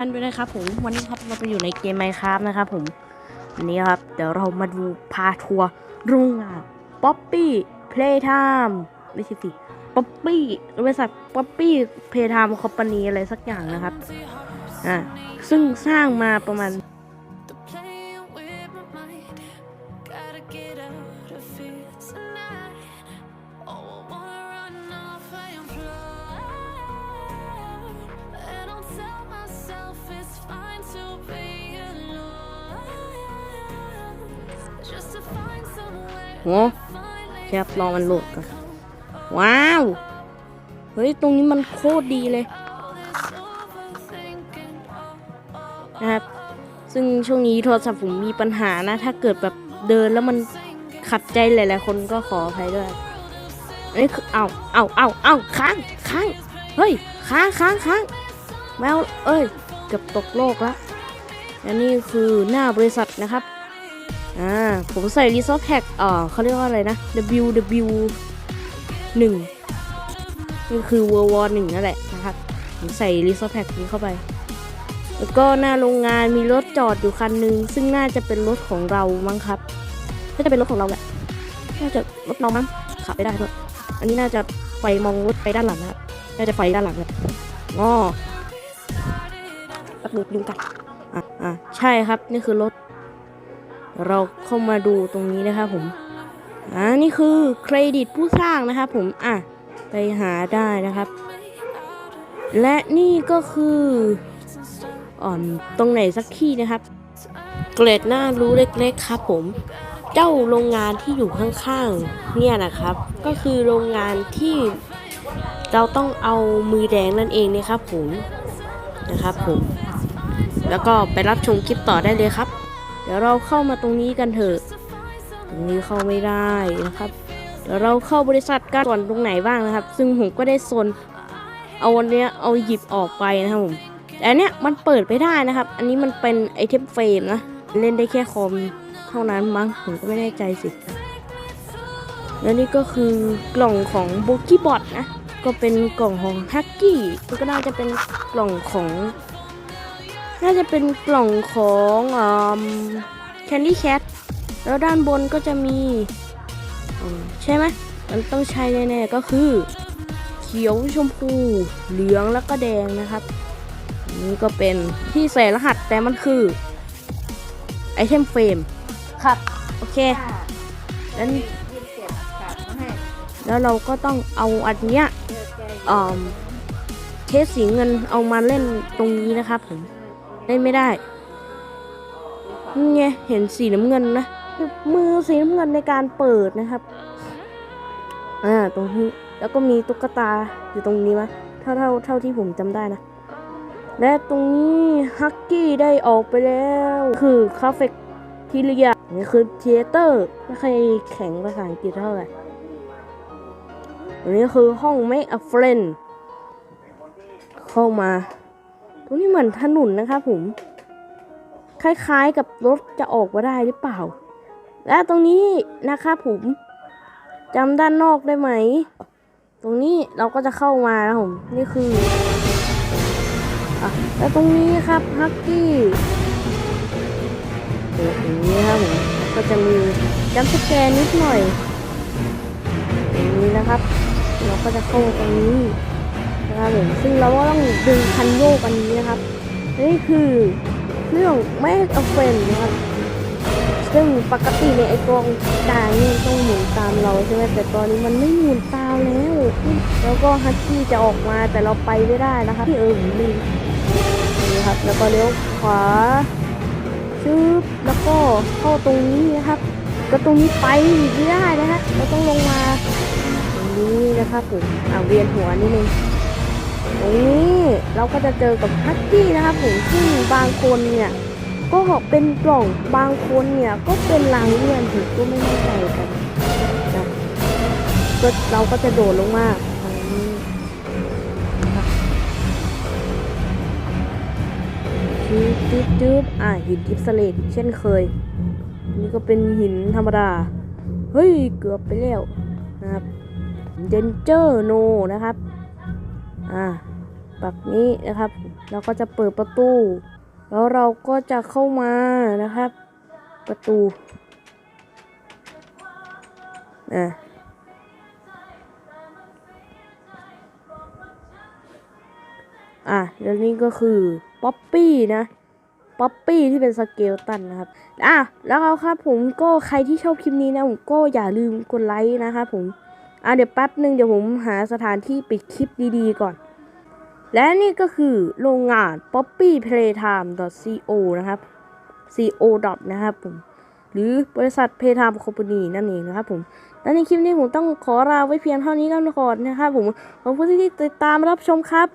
ท่านด้วยนะครับผมวันนี้ครับเราไปอยู่ในเกม Minecraft นะครับผมวันนี้ครับ เดี๋ยวเรามาดูพาทัวร์โรงงาน Poppy Playtime ไม่ใช่สิป๊อปปี้บริษัทป๊อปปี้เพลย์ไทม์คอมพานีอะไรสักอย่างนะครับอ่าซึ่งสร้างมาประมาณ ห finally แคปรอมันโหลดก่อนว้าว เฮ้ย ตรงนี้มันโคตรดีเลยนะครับ ซึ่งช่วงนี้โทรศัพท์ผมมีปัญหานะ ถ้าเกิดแบบเดินแล้วมันขัดใจหลายๆคนก็ขออภัยด้วยอันนี้คือเอาเอาเอาเอาค้างค้างเฮ้ยค้างค้างค้างแมวเอ้ยเกือบตกโลกละและนี่คือหน้าบริษัทนะครับ อ่า ผมใส่รีซอแพ็กอ่าเขาเรียกว่าอะไรนะ WW 1นี่คือ World War 1นั่นแหละนะครับ ผมใส่รีซอแพ็กนี้เข้าไป แล้วก็หน้าโรงงานมีรถจอดอยู่คันหนึ่งซึ่งน่าจะเป็นรถของเรามั้งครับ น่าจะเป็นรถของเราแหละ น่าจะรถเรามั้ง ขับไปได้ด้วยอันนี้น่าจะไฟมองรถไปด้านหลังนะครับ น่าจะไฟด้านหลังเลยอ๋อแป๊บนึงยุงกัดอะอะใช่ครับ นี่คือรถ เราเข้ามาดูตรงนี้นะครับผมอ่านี่คือเครดิตผู้สร้างนะครับผมอะไปหาได้นะครับ และนี่ก็คืออ่อนตรงไหนสักที่นะครับ เกรดหน้ารู้เล็กๆครับผมเจ้าโรงงานที่อยู่ข้างๆเนี่ยนะครับ ก็คือโรงงานที่เราต้องเอามือแดงนั่นเองนะครับผมนะครับผม แล้วก็ไปรับชมคลิปต่อได้เลยครับ เดี๋ยวเราเข้ามาตรงนี้กันเถอะ ตรงนี้เข้าไม่ได้นะครับ เดี๋ยวเราเข้าบริษัทกันส่วนตรงไหนบ้างนะครับ ซึ่งผมก็ได้โซนเอาวันนี้เอาหยิบออกไปนะครับผมแต่อันเนี้ยมันเปิดไปได้นะครับ อันนี้มันเป็นไอเทมเฟรมนะ เล่นได้แค่คอมเท่านั้นมั้ง ผมก็ไม่แน่ใจสิ แล้วนี่ก็คือกล่องของโบกี้บอทนะ ก็เป็นกล่องของฮักกี้ก็น่าจะเป็นกล่องของ น่าจะเป็นกล่องของอ่าแคนดี้แคทแล้วด้านบนก็จะมีอืมใช่ไหมมันต้องใช่แน่ๆก็คือ เขียวชมพู เหลืองแล้วก็แดงนะครับ นี่ก็เป็นที่ใส่รหัสแต่มันคือไอเทมเฟรมครับ โอเคแล้วแล้วเราก็ต้องเอาอันเนี้ยอ่าเทสสีเงินเอามาเล่นตรงนี้นะครับผม เล่นไม่ได้นี่ไงเห็นสีน้ำเงินนะมือสีน้ำเงินในการเปิดนะครับ อ่าตรงนี้แล้วก็มีตุ๊กตาอยู่ตรงนี้ไหมเท่าเท่าเท่าที่ผมจำได้นะ และตรงนี้ฮักกี้ได้ออกไปแล้ว คือคาเฟ่ทีเรียนี่คือเทเตอร์ไม่เคยแข็งภาษาอังกฤษเท่าไหร่อันนี้คือห้อง Make a Friend เข้ามา ตรงนี้เหมือนถนนนะครับผม คล้ายๆกับรถจะออกมาได้หรือเปล่า และตรงนี้นะครับผมจำด้านนอกได้ไหม ตรงนี้เราก็จะเข้ามานะผมนี่คืออะแล้วตรงนี้ครับฮักกี้เปิดอย่างนี้ครับผมก็จะมีจัมสแกนนิดหน่อยอย่างนี้นะครับ เราก็จะเข้าตรงนี้ นะครับผมซึ่งเราก็ต้องดึงคันโยกอันนี้นะครับนี่คือเรื่องแม่เอาเฟนนะครับซึ่งปกติเนี่ยไอ้กองกลางนี่ต้องหมุนตามเราใช่ไหมแต่ตอนนี้มันไม่หมุนตามแล้วแล้วก็ฮัตกี้จะออกมาแต่เราไปไม่ได้นะครับที่เออผมลืมนี่ครับ แล้วก็เลี้ยวขวาชึบแล้วก็เข้าตรงนี้นะครับ ก็ตรงนี้ไปไม่ได้นะฮะเราต้องลงมาตรงนี้นะครับผมอ่าเวียนหัวนิดนึง นี้เราก็จะเจอกับฮัตกี้นะครับผมซึ่งบางคนเนี่ยก็เป็นกล่องบางคนเนี่ยก็เป็นรางเลื่อนถึงก็ไม่แน่ใจกันนะก็เราก็จะโดดลงมาทางนี้นะครับจึ๊บจึ๊บอะหินอิฟสเลตเช่นเคย นี่ก็เป็นหินธรรมดา เฮ้ย เกือบไปแล้วนะครับเดนเจอร์โนนะครับ อ่าปักนี้นะครับ เราก็จะเปิดประตู แล้วเราก็จะเข้ามานะครับ ประตูอะอะแล้วนี่ก็คือป๊อปปี้นะป๊อปปี้ที่เป็นสเกลตันนะครับ อะ แล้วเอาครับผมก็ใครที่ชอบคลิปนี้นะผมก็อย่าลืมกดไลค์นะครับผม อะเดี๋ยวแป๊บหนึ่งเดี๋ยวผมหาสถานที่ปิดคลิปดีๆก่อน และนี่ก็คือโรงงาน poppy playtime co นะครับ co นะครับผม หรือบริษัท playtime company นั่นเองนะครับผมและในคลิปนี้ผมต้องขอลาไว้เพียงเท่านี้กันก่อนนะครับผมขอบคุณที่ติดตามรับชมครับ